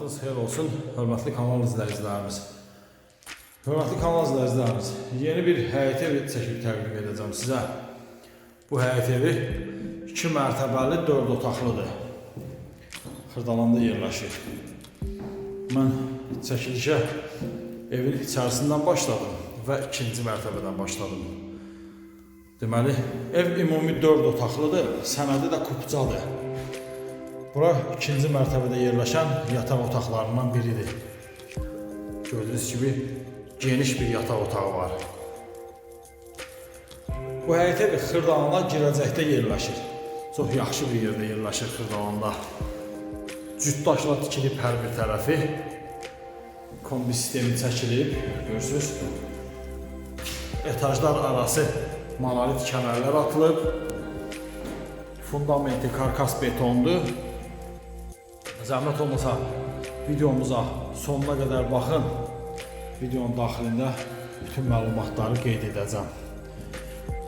Vaxtınız xeyir olsun, hörmətli kanal izləyicilərimiz. Hörmətli kanal izləyicilərimiz, yeni bir həyət evi çəkib təqdim edəcəm sizə. Bu həyət evi 2 mərtəbəli 4 otaqlıdır. Xırdalanda yerləşir. Mən çəkilişə evin içərisindən başladım və ikinci mərtəbədən başladım. Deməli, ev ümumi 4 otaqlıdır, sənədi də kupcadır. Bura ikinci mərtəbədə yerləşən yataq otaqlarından biridir. Gördüyünüz kimi geniş bir yataq otağı var. Bu həyət evi Xırdalana girəcəkdə yerləşir. Çox yaxşı bir yerdə yerləşir Xırdalanda. Cütdaşla tikilib hər bir tərəfi. Kombi sistemi çəkilib, görürsüz. Etajlar arası monolit kəmərlər atılıb. Fundamenti karkas betondur. Zəhmət olmasa videomuza sonuna qədər baxın. Videonun daxilində bütün məlumatları qeyd edəcəm.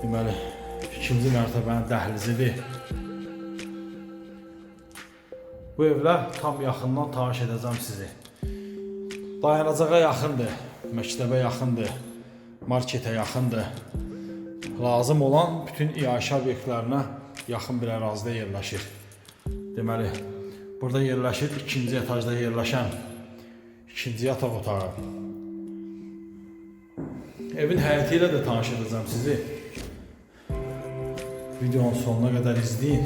Deməli, ikinci mərtəbənin dəhlizidir. Bu evlə tam yaxından tanış edəcəm sizi. Dayanacağa yaxındır, məktəbə yaxındır, marketə yaxındır. Lazım olan bütün iaşə obyektlərinə yaxın bir ərazidə yerləşir. Deməli, burada yerləşir ikinci etajda yerləşən ikinci yataq otağı. Evin həyəti ilə də tanış edəcəm sizi. Videonun sonuna qədər izləyin.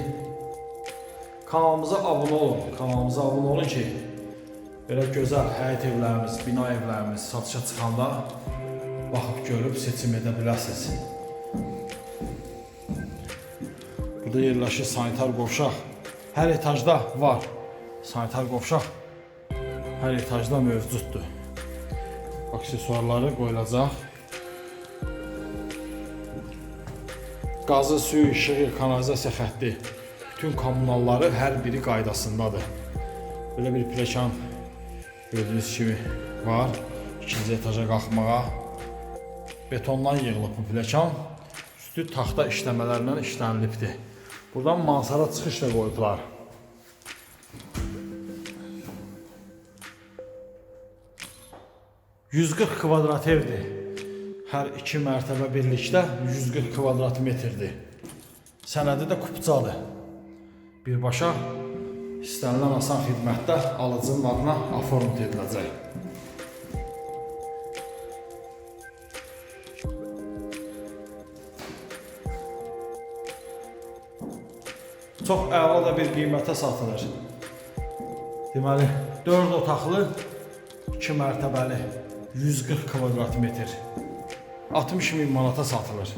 Kanalımıza abunə olun. Kanalımıza abunə olun ki, belə gözəl həyət evlərimiz, bina evlərimiz satışa çıxanda baxıb görüb seçim edə biləsiniz. Burada yerləşir sanitar qovşaq. Hər etajda var. Sanitar qovşaq hər etajda mövcuddur. Aksesuarları qoyulacaq. Qazı, suyu, işığı, kanalizasiya xətti, bütün kommunalları hər biri qaydasındadır. Belə bir pləkan gördüyünüz kimi var. İkinci etaja qalxmağa betondan yığılıb bu pləkan. Üstü taxta işləmələrlə işlənilibdir. Buradan mansara çıxış da qoyublar. ...140 kvadrat evdir. Hər iki mərtəbə birlikdə 140 kvadrat metrdir. Sənədi də kupcadır. Birbaşa istənilən asan xidmətdə alıcının adına aformt ediləcək. Çox əla da bir qiymətə satılır. Deməli, 4 otaqlı, 2 mərtəbəli, 140 kvadrat metr. 60 min manata satılır.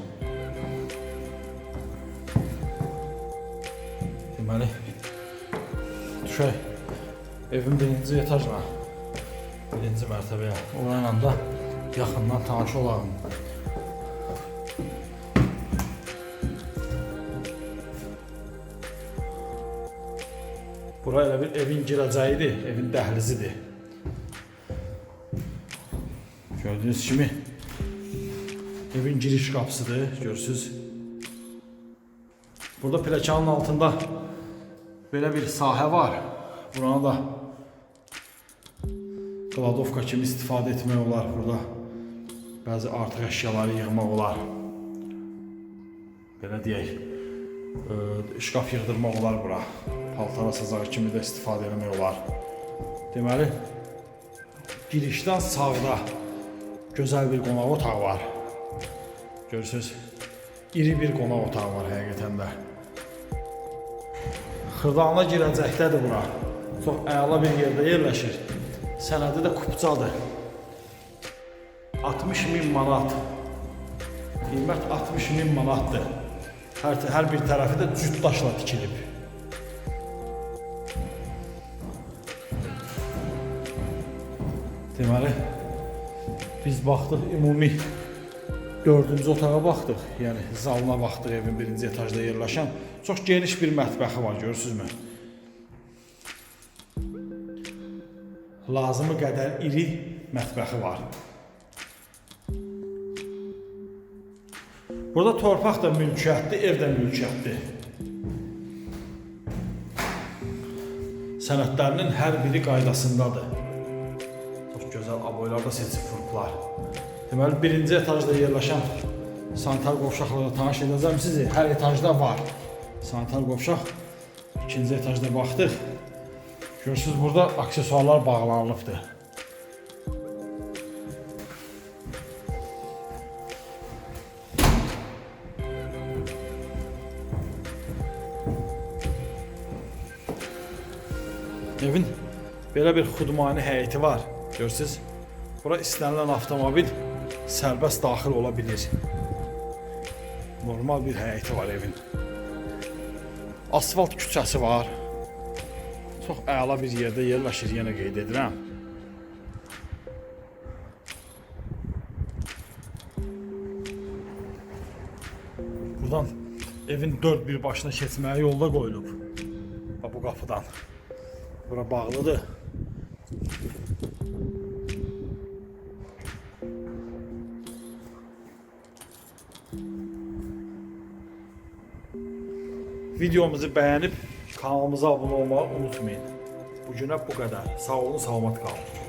Deməli, düşək evin birinci etajına, birinci mərtəbəyə. Onlarla da yaxından tanış olalım. Bura elə bir evin girəcəyidir, evin dəhlizidir. Gördüyünüz kimi evin giriş qapısıdır, görürsüz. Burada pləkanın altında belə bir sahə var. Buranı da kladovka kimi istifadə etmək olar burada. Bəzi artıq əşyaları yığmaq olar. Belə deyək, e, şkaf yığdırmaq olar bura. Paltar asacağı kimi də istifadə etmək olar. Deməli, girişdən sağda gözəl bir qonaq otağı var. Görürsüz, iri bir qonaq otağı var həqiqətən də. Xırdalana girəcəkdədir bura. Çox əla bir yerdə yerləşir. Sənədi də kupcadır. 60 min manat. Qiymət 60 min manatdır. Hər, hər bir tərəfi də cüt daşla tikilib. Deməli, biz baxdıq ümumi dördüncü otağa baxdıq. Yəni zalına baxdıq evin birinci etajda yerləşən. Çox geniş bir mətbəxi var, görürsüzmü? Lazımı qədər iri mətbəxi var. Burada torpaq da mülkiyyətdir, ev də mülkiyyətdir. sənədlərinin hər biri qaydasındadır. Seçib vurublar. Deməli, birinci etajda yerləşən sanitar qovşaqlarla tanış edəcəm sizi. Hər etajda var sanitar qovşaq. İkinci etajda baxdıq. Görürsüz burada aksesuarlar bağlanılıbdır. Evin belə bir xudmani həyəti var. Görürsüz? Bura istənilən avtomobil sərbəst daxil ola bilir. Normal bir həyəti var evin. Asfalt küçəsi var. Çox əla bir yerdə yerləşir, yenə qeyd edirəm. Buradan evin dörd bir başına keçməyə yolda qoyulub. Bu qapıdan. Bura bağlıdır. Videomuzu beğenip kanalımıza abone olmayı unutmayın. Bugüne bu kadar. Sağ olun, selamat kalın.